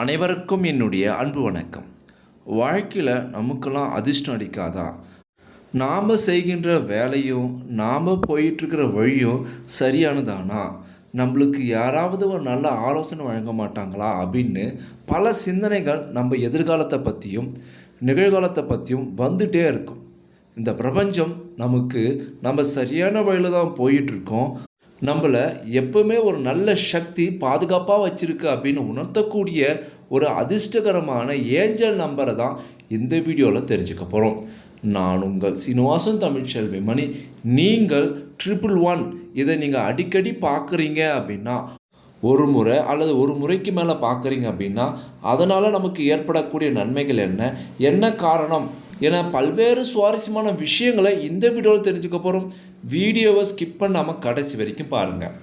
அனைவருக்கும் என்னுடைய அன்பு வணக்கம். வாழ்க்கையில் நமக்கெல்லாம் அதிர்ஷ்டம் அடிக்காதா நாம் செய்கின்ற வேலையும் நாம் போயிட்டுருக்கிற வழியும் சரியானதானா? நம்மளுக்கு யாராவது ஒரு நல்ல ஆலோசனை வழங்க மாட்டாங்களா அப்படின்னு பல சிந்தனைகள் நம்ம எதிர்காலத்தை பற்றியும் நிகழ்காலத்தை பற்றியும் வந்துட்டே இருக்கும். இந்த பிரபஞ்சம் நமக்கு நம்ம சரியான வழியில் தான் போயிட்டுருக்கோம். நம்மளை எப்பவுமே ஒரு நல்ல சக்தி பாதுகாப்பாக வச்சுருக்கு அப்படின்னு உணர்த்தக்கூடிய ஒரு அதிர்ஷ்டகரமான ஏஞ்சல் நம்பரை தான் இந்த வீடியோவில் தெரிஞ்சுக்க போகிறோம் நான் உங்கள் சீனிவாசன் தமிழ்ச்செல்வி மணி. நீங்கள் ட்ரிபிள் ஒன். இதை நீங்கள் அடிக்கடி பார்க்குறீங்க அப்படின்னா ஒரு முறை அல்லது ஒரு முறைக்கு மேலே பார்க்குறீங்க அப்படின்னா அதனால் நமக்கு ஏற்படக்கூடிய நன்மைகள் என்ன? என்ன காரணம்? ஏன்னா பல்வேறு சுவாரஸ்யமான விஷயங்களை இந்த வீடியோவில் தெரிஞ்சுக்க போகிறோம் வீடியோவை ஸ்கிப் பண்ணாமல் கடைசி வரைக்கும் பாருங்கள்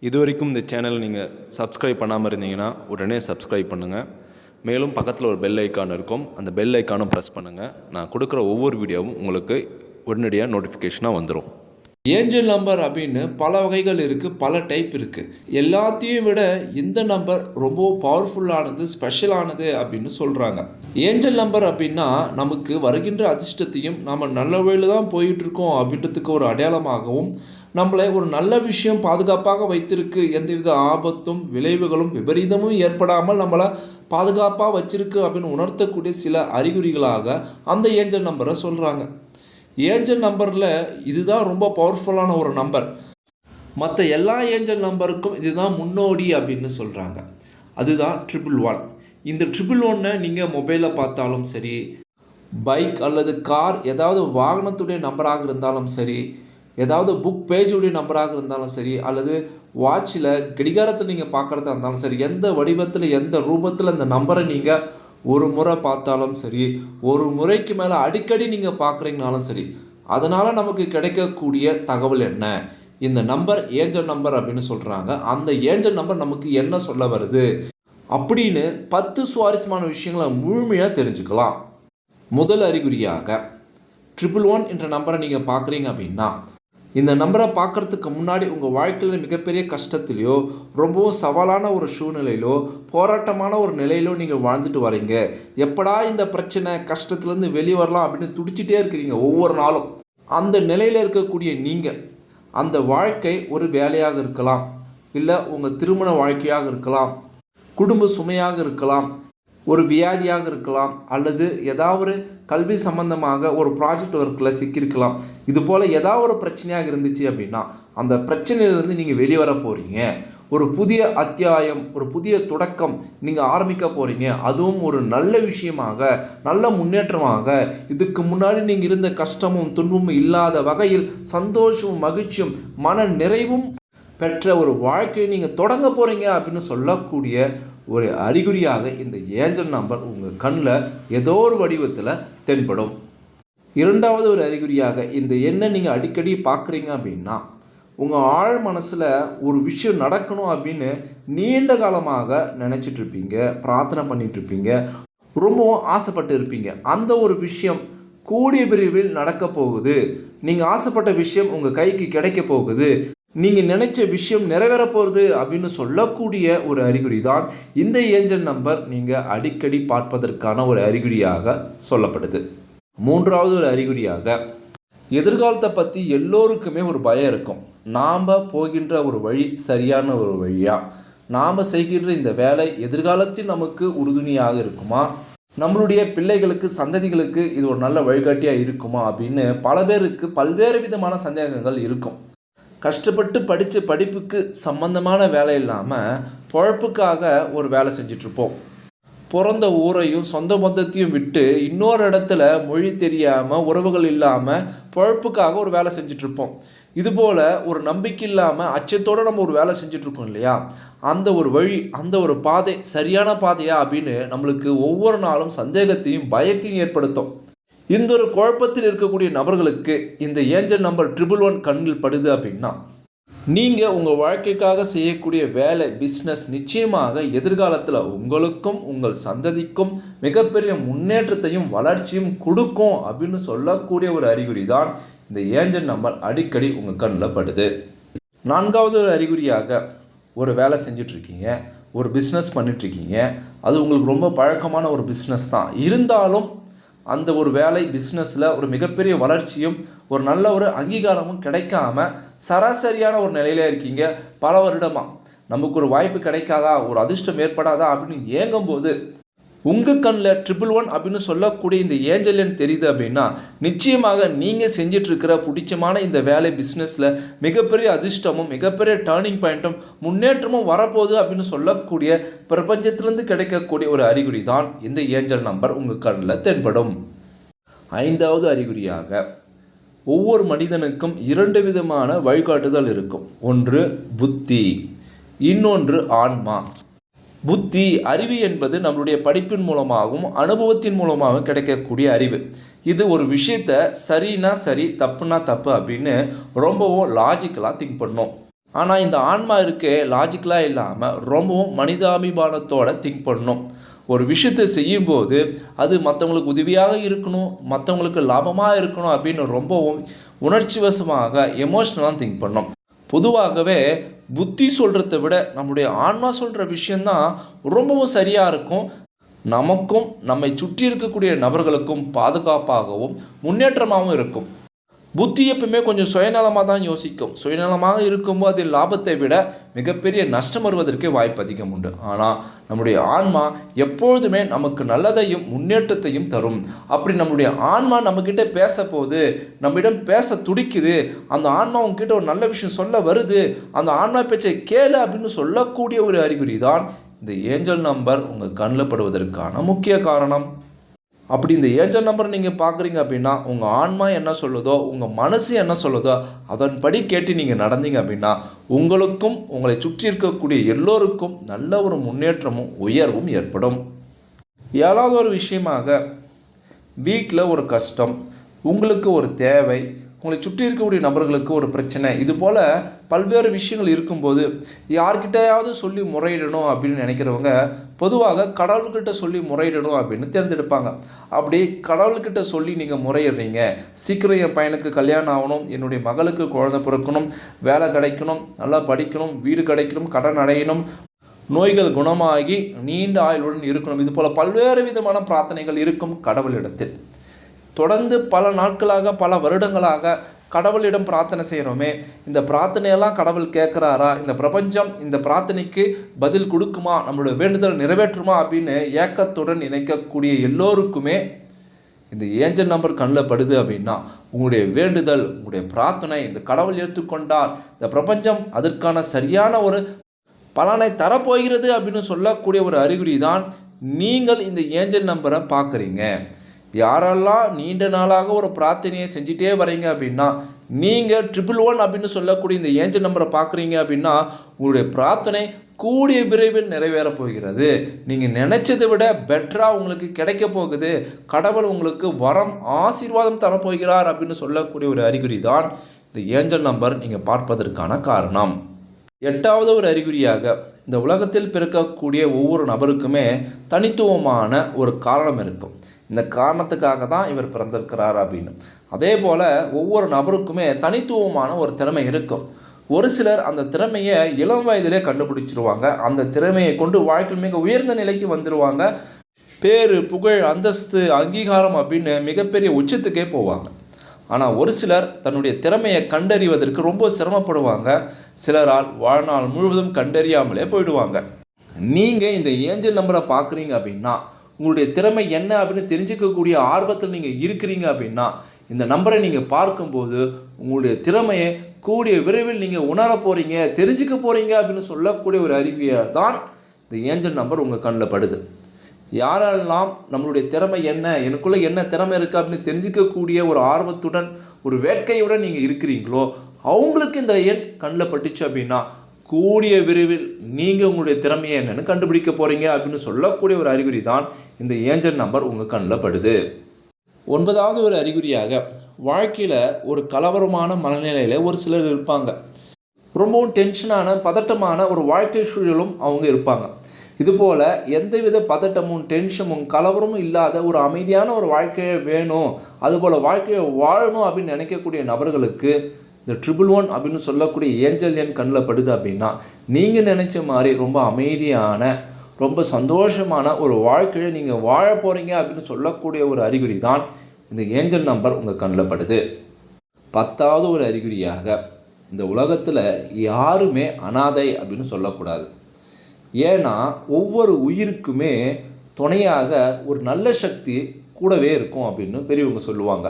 இது வரைக்கும் இந்த சேனல் நீங்கள் சப்ஸ்கிரைப் பண்ணாமல் இருந்தீங்கன்னா உடனே சப்ஸ்கிரைப் பண்ணுங்கள் மேலும் பக்கத்தில் ஒரு பெல் ஐக்கான் இருக்கும். அந்த பெல் ஐக்கானும் ப்ரெஸ் பண்ணுங்கள் நான் கொடுக்குற ஒவ்வொரு வீடியோவும் உங்களுக்கு உடனடியாக நோட்டிஃபிகேஷனாக வந்துடும் ஏஞ்சல் நம்பர் அப்படின்னு பல வகைகள் இருக்குது பல டைப் இருக்குது எல்லாத்தையும் விட இந்த நம்பர் ரொம்ப பவர்ஃபுல்லானது ஸ்பெஷலானது அப்படின்னு சொல்கிறாங்க ஏஞ்சல் நம்பர் அப்படின்னா நமக்கு வருகின்ற அதிர்ஷ்டத்தையும் நம்ம நல்ல வழியில் தான் போயிட்டுருக்கோம் அப்படின்றதுக்கு ஒரு அடையாளமாகவும் நம்மளை ஒரு நல்ல விஷயம் பாதுகாப்பாக வைத்திருக்கு எந்தவித ஆபத்தும் விளைவுகளும் விபரீதமும் ஏற்படாமல் நம்மளை பாதுகாப்பாக வச்சிருக்கு அப்படின்னு உணர்த்தக்கூடிய சில அறிகுறிகளாக அந்த ஏஞ்சல் நம்பரை சொல்கிறாங்க ஏஞ்சல் நம்பரில் இதுதான் ரொம்ப பவர்ஃபுல்லான ஒரு நம்பர் மற்ற எல்லா ஏஞ்சல் நம்பருக்கும் இதுதான் முன்னோடி அப்படின்னு சொல்கிறாங்க அதுதான் ட்ரிபிள் ஒன் இந்த ட்ரிபிள் ஒன்னை நீங்கள் மொபைலில் பார்த்தாலும் சரி பைக் அல்லது கார் ஏதாவது வாகனத்துடைய நம்பராக இருந்தாலும் சரி ஏதாவது புக் பேஜுடைய நம்பராக இருந்தாலும் சரி அல்லது வாட்சில் கடிகாரத்தை நீங்கள் பார்க்குறதா இருந்தாலும் சரி எந்த வடிவத்தில் எந்த ரூபத்தில் இந்த நம்பரை நீங்கள் ஒரு முறை பார்த்தாலும் சரி ஒரு முறைக்கு மேலே அடிக்கடி நீங்கள் பார்க்குறீங்கனாலும் சரி அதனால் நமக்கு கிடைக்கக்கூடிய தகவல் என்ன? இந்த நம்பர் ஏஞ்சல் நம்பர் அப்படின்னு சொல்கிறாங்க அந்த ஏஞ்சல் நம்பர் நமக்கு என்ன சொல்ல வருது? அப்படின்னு பத்து சுவாரஸ்யமான விஷயங்களை முழுமையாக தெரிஞ்சுக்கலாம். முதல் அறிகுறியாக ட்ரிபிள் ஒன் என்ற நம்பரை நீங்கள் பார்க்குறீங்க அப்படின்னா இந்த நம்பரை பார்க்குறதுக்கு முன்னாடி உங்கள் வாழ்க்கையில் மிகப்பெரிய கஷ்டத்திலையோ ரொம்பவும் சவாலான ஒரு சூழ்நிலையிலோ போராட்டமான ஒரு நிலையிலோ நீங்கள் வாழ்ந்துட்டு வரீங்க. எப்படா இந்த பிரச்சனை கஷ்டத்துலேருந்து வெளியே வரலாம் அப்படின்னு துடிச்சிட்டே இருக்கிறீங்க ஒவ்வொரு நாளும். அந்த நிலையில் இருக்கக்கூடிய நீங்கள் அந்த வாழ்க்கை ஒரு வேலையாக இருக்கலாம். இல்லை உங்கள் திருமண வாழ்க்கையாக இருக்கலாம். குடும்ப சுமையாக இருக்கலாம். ஒரு வியாதியாக இருக்கலாம் அல்லது ஏதாவது கல்வி சம்பந்தமாக ஒரு ப்ராஜெக்ட் ஒர்க்கில் சிக்கியிருக்கலாம். இது போல் ஏதாவது ஒரு பிரச்சனையாக இருந்துச்சு அப்படின்னா அந்த பிரச்சனையிலேருந்து நீங்கள் வெளியே வர போகிறீங்க ஒரு புதிய அத்தியாயம் ஒரு புதிய தொடக்கம் நீங்கள் ஆரம்பிக்க போகிறீங்க அதுவும் ஒரு நல்ல விஷயமாக நல்ல முன்னேற்றமாக. இதுக்கு முன்னாடி நீங்கள் இருந்த கஷ்டமும் துன்பமும் இல்லாத வகையில் சந்தோஷமும் மகிழ்ச்சியும் மன நிறைவும் பெற்ற ஒரு வாழ்க்கையை நீங்கள் தொடங்க போகிறீங்க அப்படின்னு சொல்லக்கூடிய ஒரு அறிகுறியாக இந்த ஏஞ்சல் நம்பர் உங்கள் கண்ணில் ஏதோ ஒரு வடிவத்தில் தென்படும். இரண்டாவது ஒரு அறிகுறியாக இந்த எண்ணை நீங்கள் அடிக்கடி பார்க்குறீங்க அப்படின்னா உங்கள் ஆழ் மனசில் ஒரு விஷயம் நடக்கணும் அப்படின்னு நீண்ட காலமாக நினச்சிட்ருப்பீங்க பிரார்த்தனை பண்ணிகிட்ருப்பீங்க ரொம்பவும் ஆசைப்பட்டு இருப்பீங்க. அந்த ஒரு விஷயம் கூடிய விரைவில் நடக்க போகுது. நீங்கள் ஆசைப்பட்ட விஷயம் உங்கள் கைக்கு கிடைக்க போகுது. நீங்கள் நினைச்ச விஷயம் நிறைவேற போகிறது அப்படின்னு சொல்லக்கூடிய ஒரு அறிகுறி தான் இந்த ஏஞ்சல் நம்பர் நீங்கள் அடிக்கடி பார்ப்பதற்கான ஒரு அறிகுறியாக சொல்லப்படுது. மூன்றாவது ஒரு அறிகுறியாக எதிர்காலத்தை பற்றி எல்லோருக்குமே ஒரு பயம் இருக்கும். நாம் போகின்ற ஒரு வழி சரியான ஒரு வழியா? நாம் செய்கின்ற இந்த வேலை எதிர்காலத்தில் நமக்கு உறுதுணையாக இருக்குமா? நம்மளுடைய பிள்ளைகளுக்கு சந்ததிகளுக்கு இது ஒரு நல்ல வழிகாட்டியாக இருக்குமா அப்படின்னு பல பேருக்கு பல்வேறு விதமான சந்தேகங்கள் இருக்கும். கஷ்டப்பட்டு படித்த படிப்புக்கு சம்பந்தமான வேலை இல்லாமல் பொழப்புக்காக ஒரு வேலை செஞ்சிட்ருப்போம். பிறந்த ஊரையும் சொந்த பந்தத்தையும் விட்டு இன்னொரு இடத்துல மொழி தெரியாமல் உறவுகள் இல்லாமல் பொழப்புக்காக ஒரு வேலை செஞ்சிட்ருப்போம். இதுபோல் ஒரு நம்பிக்கை இல்லாமல் அச்சத்தோடு நம்ம ஒரு வேலை செஞ்சிட்ருக்கோம் இல்லையா? அந்த ஒரு வழி அந்த ஒரு பாதை சரியான பாதையா அப்படின்னு நம்மளுக்கு ஒவ்வொரு நாளும் சந்தேகத்தையும் பயத்தையும் ஏற்படுத்தும். இந்த ஒரு குழப்பத்தில் இருக்கக்கூடிய நபர்களுக்கு இந்த ஏஞ்சல் நம்பர் ட்ரிபிள் ஒன் கண்ணில் படுது அப்படின்னா நீங்கள் உங்கள் வாழ்க்கைக்காக செய்யக்கூடிய வேலை பிஸ்னஸ் நிச்சயமாக எதிர்காலத்தில் உங்களுக்கும் உங்கள் சந்ததிக்கும் மிகப்பெரிய முன்னேற்றத்தையும் வளர்ச்சியும் கொடுக்கும் அப்படின்னு சொல்லக்கூடிய ஒரு அறிகுறி தான் இந்த ஏஞ்சல் நம்பர் அடிக்கடி உங்கள் கண்ணில் படுது. நான்காவது ஒரு அறிகுறியாக ஒரு வேலை செஞ்சிட்ருக்கீங்க ஒரு பிஸ்னஸ் பண்ணிகிட்ருக்கீங்க அது உங்களுக்கு ரொம்ப பழக்கமான ஒரு பிஸ்னஸ் தான். இருந்தாலும் அந்த ஒரு வேலை பிஸ்னஸில் ஒரு மிகப்பெரிய வளர்ச்சியும் ஒரு நல்ல ஒரு அங்கீகாரமும் கிடைக்காம சராசரியான ஒரு நிலையில இருக்கீங்க. பல வருடமாக நமக்கு ஒரு வாய்ப்பு கிடைக்காதா? ஒரு அதிர்ஷ்டம் ஏற்படாதா? அப்படின்னு ஏங்கும்போது உங்கள் கண்ணில் ட்ரிபிள் ஒன் அப்படின்னு சொல்லக்கூடிய இந்த ஏஞ்சலியன் தெரியுது அப்படின்னா நிச்சயமாக நீங்கள் செஞ்சிட்ருக்கிற பிடிச்சமான இந்த வேலை பிஸ்னஸில் மிகப்பெரிய அதிர்ஷ்டமும் மிகப்பெரிய டேர்னிங் பாயிண்ட்டும் முன்னேற்றமும் வரப்போகுது அப்படின்னு சொல்லக்கூடிய பிரபஞ்சத்திலிருந்து கிடைக்கக்கூடிய ஒரு அறிகுறி தான் இந்த ஏஞ்சல் நம்பர் உங்கள் கண்ணில் தென்படும். ஐந்தாவது அறிகுறியாக ஒவ்வொரு மனிதனுக்கும் இரண்டு விதமான வழிகாட்டுதல் இருக்கும். ஒன்று புத்தி. இன்னொன்று ஆன்மா. புத்தி அறிவு என்பது நம்மளுடைய படிப்பின் மூலமாகவும் அனுபவத்தின் மூலமாகவும் கிடைக்கக்கூடிய அறிவு. இது ஒரு விஷயத்த சரினா சரி தப்புனா தப்பு அப்படின்னு ரொம்பவும் லாஜிக்கலாக திங்க் பண்ணோம். ஆனால் இந்த ஆன்மா இருக்கே லாஜிக்கலாக இல்லாமல் ரொம்பவும் மனிதாபிமானத்தோடு திங்க் பண்ணணும் ஒரு விஷயத்தை செய்யும்போது அது மற்றவங்களுக்கு உதவியாக இருக்கணும் மற்றவங்களுக்கு லாபமாக இருக்கணும் அப்படின்னு ரொம்பவும் உணர்ச்சி வசமாக எமோஷ்னலாக திங்க் பண்ணோம். பொதுவாகவே புத்தி சொல்கிறத விட நம்முடைய ஆன்மா சொல்கிற விஷயந்தான் ரொம்பவும் சரியாக இருக்கும். நமக்கும் நம்மை சுற்றி இருக்கக்கூடிய நபர்களுக்கும் பாதுகாப்பாகவும் முன்னேற்றமாகவும் இருக்கும். புத்தி எப்பவுமே கொஞ்சம் சுயநலமாக தான் யோசிக்கும். சுயநலமாக இருக்கும்போது அதில் லாபத்தை விட மிகப்பெரிய நஷ்டம் வருவதற்கே வாய்ப்பு அதிகம் உண்டு. ஆனால் நம்முடைய ஆன்மா எப்பொழுதுமே நமக்கு நல்லதையும் முன்னேற்றத்தையும் தரும். அப்படி நம்முடைய ஆன்மா நம்மக்கிட்ட பேச போகுது நம்மிடம் பேச துடிக்குது அந்த ஆன்மா உங்ககிட்ட ஒரு நல்ல விஷயம் சொல்ல வருது அந்த ஆன்மா பேச்சை கேளு அப்படின்னு சொல்லக்கூடிய ஒரு அறிகுறி தான் இந்த ஏஞ்சல் நம்பர் உங்கள் கண்ணில் படுவதற்கான முக்கிய காரணம். அப்படி இந்த ஏஞ்சல் நம்பர் நீங்கள் பார்க்குறீங்க அப்படின்னா உங்கள் ஆன்மா என்ன சொல்லுதோ உங்கள் மனசு என்ன சொல்லுதோ அதன்படி கேட்டு நீங்கள் நடந்தீங்க அப்படின்னா உங்களுக்கும் உங்களை சுற்றி இருக்கக்கூடிய எல்லோருக்கும் நல்ல ஒரு முன்னேற்றமும் உயர்வும் ஏற்படும். ஏழாவது ஒரு விஷயமாக வீட்டில் ஒரு கஷ்டம் உங்களுக்கு ஒரு தேவை உங்களை சுற்றி இருக்கக்கூடிய நபர்களுக்கு ஒரு பிரச்சனை. இது போல் பல்வேறு விஷயங்கள் இருக்கும்போது யார்கிட்டயாவது சொல்லி முறையிடணும் அப்படின்னு நினைக்கிறவங்க பொதுவாக கடவுள்கிட்ட சொல்லி முறையிடணும் அப்படின்னு தேர்ந்தெடுப்பாங்க. அப்படி கடவுள்கிட்ட சொல்லி நீங்கள் முறையிடுறீங்க. சீக்கிரம் என் பையனுக்கு கல்யாணம் ஆகணும் என்னுடைய மகளுக்கு குழந்தை பிறக்கணும் வேலை கிடைக்கணும் நல்லா படிக்கணும் வீடு கிடைக்கணும் கடன் அடையணும் நோய்கள் குணமாகி நீண்ட ஆயுளுடன் இருக்கணும். இது போல் பல்வேறு விதமான பிரார்த்தனைகள் இருக்கும் கடவுளிடத்தில். தொடர்ந்து பல நாட்களாக பல வருடங்களாக கடவுளிடம் பிரார்த்தனை செய்கிறோமே இந்த பிரார்த்தனையெல்லாம் கடவுள் கேட்குறாரா? இந்த பிரபஞ்சம் இந்த பிரார்த்தனைக்கு பதில் கொடுக்குமா? நம்மளுடைய வேண்டுதல் நிறைவேற்றுமா? அப்படின்னு ஏக்கத்துடன் நினைக்கக்கூடிய எல்லோருக்குமே இந்த ஏஞ்சல் நம்பர் கண்ணில் படுது அப்படின்னா உங்களுடைய வேண்டுதல் உங்களுடைய பிரார்த்தனை இந்த கடவுள் எடுத்துக்கொண்டால் இந்த பிரபஞ்சம் அதற்கான சரியான ஒரு பலனை தரப்போகிறது அப்படின்னு சொல்லக்கூடிய ஒரு அறிகுறி தான் நீங்கள் இந்த ஏஞ்சல் நம்பரை பார்க்குறீங்க. யாரெல்லாம் நீண்ட நாளாக ஒரு பிரார்த்தனையை செஞ்சிட்டே வரீங்க அப்படின்னா நீங்கள் ட்ரிபிள் ஒன் அப்படின்னு சொல்லக்கூடிய இந்த ஏஞ்சல் நம்பரை பார்க்குறீங்க அப்படின்னா உங்களுடைய பிரார்த்தனை கூடிய விரைவில் நிறைவேற போகிறது. நீங்கள் நினச்சதை விட பெட்டராக உங்களுக்கு கிடைக்க போகுது. கடவுள் உங்களுக்கு வரம் ஆசீர்வாதம் தரப்போகிறார் அப்படின்னு சொல்லக்கூடிய ஒரு அறிகுறி தான் இந்த ஏஞ்சல் நம்பர் நீங்கள் பார்ப்பதற்கான காரணம். எட்டாவது ஒரு அறிகுறியாக இந்த உலகத்தில் பிறக்கக்கூடிய ஒவ்வொரு நபருக்குமே தனித்துவமான ஒரு காரணம் இருக்கும். இந்த காரணத்துக்காக தான் இவர் பிறந்திருக்கிறார் அப்படின்னு. அதே போல் ஒவ்வொரு நபருக்குமே தனித்துவமான ஒரு திறமை இருக்கும். ஒரு சிலர் அந்த திறமையை இளம் வயதிலே கண்டுபிடிச்சிருவாங்க. அந்த திறமையை கொண்டு வாழ்க்கையில் மிக உயர்ந்த நிலைக்கு வந்துடுவாங்க பேர் புகழ் அந்தஸ்து அங்கீகாரம் அப்படின்னு மிகப்பெரிய உச்சத்துக்கே போவாங்க. ஆனால் ஒரு சிலர் தன்னுடைய திறமையை கண்டறிவதற்கு ரொம்ப சிரமப்படுவாங்க. சிலரால் வாழ்நாள் முழுவதும் கண்டறியாமலே போயிடுவாங்க. நீங்கள் இந்த ஏஞ்சல் நம்பரை பார்க்குறீங்க அப்படின்னா உங்களுடைய திறமை என்ன அப்படின்னு தெரிஞ்சுக்கக்கூடிய ஆர்வத்தில் நீங்கள் இருக்கிறீங்க அப்படின்னா இந்த நம்பரை நீங்கள் பார்க்கும்போது உங்களுடைய திறமையை கூடிய விரைவில் நீங்கள் உணர போகிறீங்க தெரிஞ்சுக்க போகிறீங்க அப்படின்னு சொல்லக்கூடிய ஒரு அறிவியை தான் இந்த ஏஞ்சல் நம்பர் உங்கள் கண்ணில் படுது. யாரெல்லாம் நம்மளுடைய திறமை என்ன? எனக்குள்ளே என்ன திறமை இருக்குது அப்படின்னு தெரிஞ்சிக்கக்கூடிய ஒரு ஆர்வத்துடன் ஒரு வேட்கையுடன் நீங்கள் இருக்கிறீங்களோ அவங்களுக்கு இந்த எண் கண்ணில் பட்டுச்சு அப்படின்னா கூடிய விரைவில் நீங்கள் உங்களுடைய திறமையை என்னென்னு கண்டுபிடிக்க போகிறீங்க அப்படின்னு சொல்லக்கூடிய ஒரு அறிகுறி தான் இந்த ஏஞ்சல் நம்பர் உங்கள் கண்ணில் படுது. ஒன்பதாவது ஒரு அறிகுறியாக வாழ்க்கையில் ஒரு கலவரமான மனநிலையில் ஒரு சிலர் இருப்பாங்க. ரொம்பவும் டென்ஷனான பதட்டமான ஒரு வாழ்க்கை சூழலும் அவங்க இருப்பாங்க. இதுபோல் எந்தவித பதட்டமும் டென்ஷனும் கலவரமும் இல்லாத ஒரு அமைதியான ஒரு வாழ்க்கையை வேணும். அதுபோல் வாழ்க்கையை வாழணும் அப்படின்னு நினைக்கக்கூடிய நபர்களுக்கு இந்த ட்ரிபிள் ஒன் அப்படின்னு சொல்லக்கூடிய ஏஞ்சல் என் கண்ணில் படுது அப்படின்னா நீங்கள் நினச்ச மாதிரி ரொம்ப அமைதியான ரொம்ப சந்தோஷமான ஒரு வாழ்க்கையை நீங்கள் வாழ போகிறீங்க அப்படின்னு சொல்லக்கூடிய ஒரு அறிகுறி தான் இந்த ஏஞ்சல் நம்பர் உங்கள் கண்ணில் படுது. பத்தாவது ஒரு அறிகுறியாக இந்த உலகத்தில் யாருமே அனாதை அப்படின்னு சொல்லக்கூடாது. ஏன்னா ஒவ்வொரு உயிருக்குமே துணையாக ஒரு நல்ல சக்தி கூடவே இருக்கும் அப்படின்னு பெரியவங்க சொல்லுவாங்க.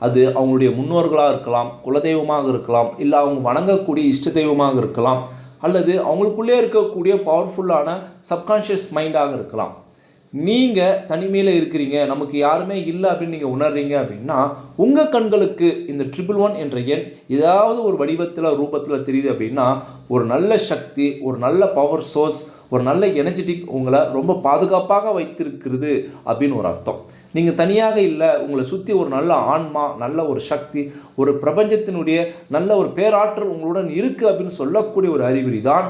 அது அவங்களுடைய முன்னோர்களாக இருக்கலாம் குலதெய்வமாக இருக்கலாம் இல்லை அவங்க வணங்கக்கூடிய இஷ்ட தெய்வமாக இருக்கலாம் அல்லது அவங்களுக்குள்ளே இருக்கக்கூடிய பவர்ஃபுல்லான சப்கான்ஷியஸ் மைண்டாக இருக்கலாம். நீங்கள் தனிமையில் இருக்கிறீங்க நமக்கு யாருமே இல்லை அப்படின்னு நீங்கள் உணர்றீங்க அப்படின்னா உங்கள் கண்களுக்கு இந்த ட்ரிபிள் ஒன் என்ற எண் ஏதாவது ஒரு வடிவத்தில் ரூபத்தில் தெரியுது அப்படின்னா ஒரு நல்ல சக்தி ஒரு நல்ல பவர் சோர்ஸ் ஒரு நல்ல எனர்ஜெட்டிக் உங்களை ரொம்ப பாதுகாப்பாக வைத்திருக்கிறது அப்படின்னு ஒரு அர்த்தம். நீங்கள் தனியாக இல்லை உங்களை சுற்றி ஒரு நல்ல ஆன்மா நல்ல ஒரு சக்தி ஒரு பிரபஞ்சத்தினுடைய நல்ல ஒரு பேராற்றல் உங்களுடன் இருக்குது அப்படின்னு சொல்லக்கூடிய ஒரு அறிகுறி தான்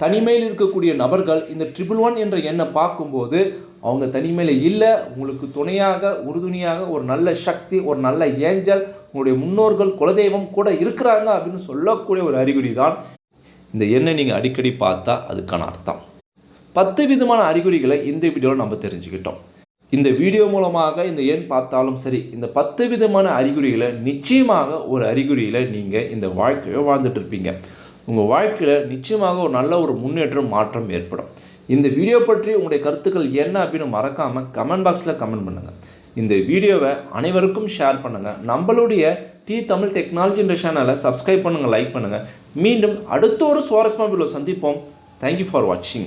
தனிமையில் இருக்கக்கூடிய நபர்கள் இந்த ட்ரிபிள் ஒன் என்ற எண்ணை பார்க்கும்போது அவங்க தனிமையில் இல்லை உங்களுக்கு துணையாக உறுதுணையாக ஒரு நல்ல சக்தி ஒரு நல்ல ஏஞ்சல் உங்களுடைய முன்னோர்கள் குலதெய்வம் கூட இருக்கிறாங்க அப்படின்னு சொல்லக்கூடிய ஒரு அறிகுறி தான் இந்த எண்ணை நீங்கள் அடிக்கடி பார்த்தா அதுக்கான அர்த்தம். பத்து விதமான அறிகுறிகளை இந்த வீடியோவில் நம்ம தெரிஞ்சுக்கிட்டோம். இந்த வீடியோ மூலமாக இந்த எண் பார்த்தாலும் சரி இந்த பத்து விதமான அறிகுறிகளை நிச்சயமாக ஒரு அறிகுறியில் நீங்கள் இந்த வாழ்க்கையை வாழ்ந்துட்டு இருப்பீங்க. உங்கள் வாழ்க்கையில் நிச்சயமாக ஒரு நல்ல ஒரு முன்னேற்றம் மாற்றம் ஏற்படும். இந்த வீடியோ பற்றி உங்களுடைய கருத்துக்கள் என்ன அப்படின்னு மறக்காமல் கமெண்ட் பாக்ஸில் கமெண்ட் பண்ணுங்கள் இந்த வீடியோவை அனைவருக்கும் ஷேர் பண்ணுங்கள் நம்மளுடைய டி தமிழ் டெக்னாலஜின்ற சேனலை சப்ஸ்கிரைப் பண்ணுங்கள் லைக் பண்ணுங்கள் மீண்டும் அடுத்த ஒரு சுவாரஸ்யமாக வீடியோ சந்திப்போம். தேங்க்யூ ஃபார் வாட்சிங்